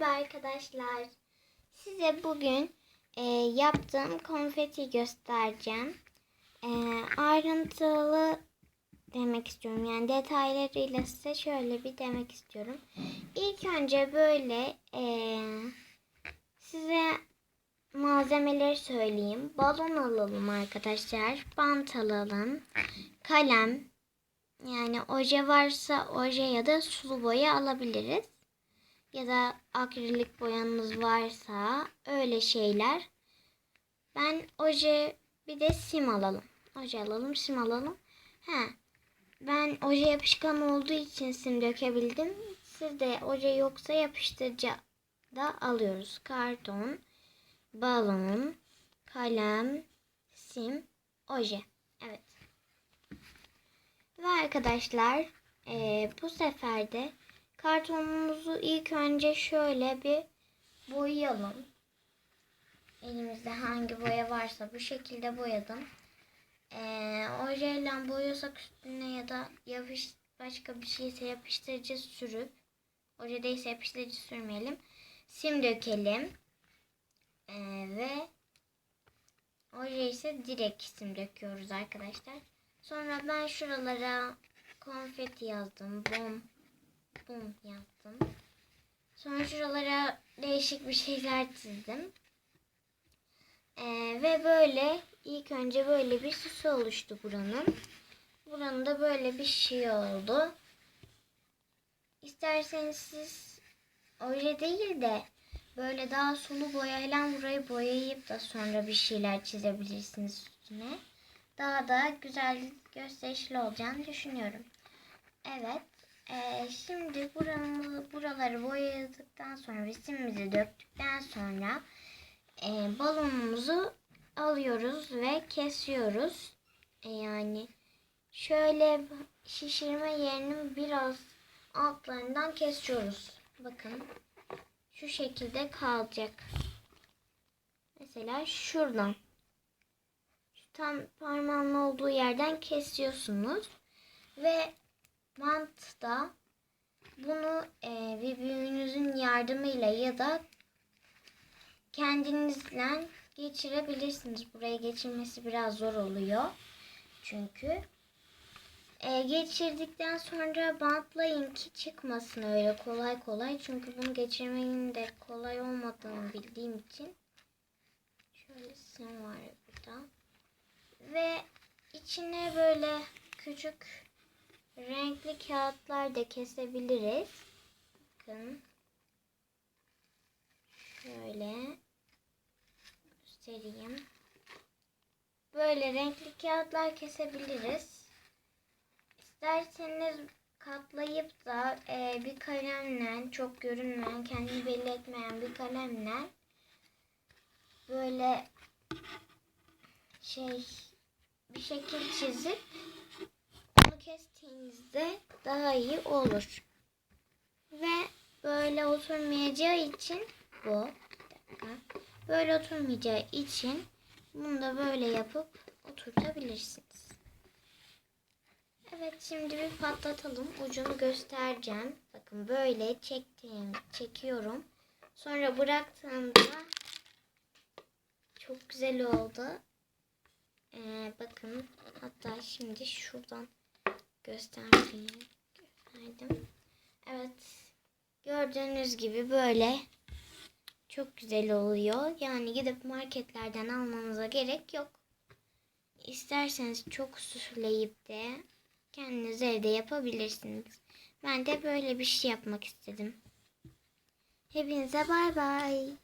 Merhaba arkadaşlar. Size bugün e, yaptığım konfeti göstereceğim. E, ayrıntılı demek istiyorum. Yani detaylarıyla size şöyle bir demek istiyorum. İlk önce böyle e, size malzemeleri söyleyeyim. Balon alalım arkadaşlar. Bant alalım. Kalem. Yani oje varsa oje ya da sulu boya alabiliriz ya da akrilik boyanız varsa öyle şeyler. Ben oje bir de sim alalım. Oje alalım, sim alalım. He. Ben oje yapışkan olduğu için sim dökebildim. Siz de oje yoksa yapıştırıcı da alıyoruz. Karton, balon, kalem, sim, oje. Evet. Ve arkadaşlar eee, bu sefer de kartonumuzu ilk önce şöyle bir boyayalım. Elimizde hangi boya varsa bu şekilde boyadım. Ee, ojeyle boyasak üstüne ya da yapış başka bir şeyse yapıştırıcı sürüp oje değilse yapıştırıcı sürmeyelim. Sim dökelim. Ee, ve oje ise direkt sim döküyoruz arkadaşlar. Sonra ben şuralara konfeti yazdım. Bom bum yaptım. Sonra şuralara değişik bir şeyler çizdim. Ee, ve böyle ilk önce böyle bir süsü oluştu buranın. Buranın da böyle bir şey oldu. İsterseniz siz oje değil de böyle daha sulu boyayla burayı boyayıp da sonra bir şeyler çizebilirsiniz üstüne. Daha da güzel gösterişli olacağını düşünüyorum. Evet. Ee, şimdi buramı, buraları boyadıktan sonra resimimizi döktükten sonra e, balonumuzu alıyoruz ve kesiyoruz. E, yani şöyle şişirme yerinin biraz altlarından kesiyoruz. Bakın şu şekilde kalacak. Mesela şuradan şu tam parmağın olduğu yerden kesiyorsunuz ve mantıda bunu e, bir büyüğünüzün yardımıyla ya da kendinizle geçirebilirsiniz. Buraya geçirmesi biraz zor oluyor. Çünkü e, geçirdikten sonra bantlayın ki çıkmasın öyle kolay kolay. Çünkü bunu geçirmenin de kolay olmadığını bildiğim için. Şöyle sim var burada. Ve içine böyle küçük renkli kağıtlar da kesebiliriz. Bakın. Şöyle göstereyim. Böyle renkli kağıtlar kesebiliriz. İsterseniz katlayıp da e, bir kalemle çok görünmeyen, kendini belli etmeyen bir kalemle böyle şey bir şekil çizip kestiğinizde daha iyi olur. Ve böyle oturmayacağı için bu böyle oturmayacağı için bunu da böyle yapıp oturtabilirsiniz. Evet şimdi bir patlatalım. Ucunu göstereceğim. Bakın böyle çektiğim, çekiyorum. Sonra bıraktığımda çok güzel oldu. Ee, bakın hatta şimdi şuradan göstereyim. Gösterdim. Evet. Gördüğünüz gibi böyle çok güzel oluyor. Yani gidip marketlerden almanıza gerek yok. İsterseniz çok süsleyip de kendiniz evde yapabilirsiniz. Ben de böyle bir şey yapmak istedim. Hepinize bay bay.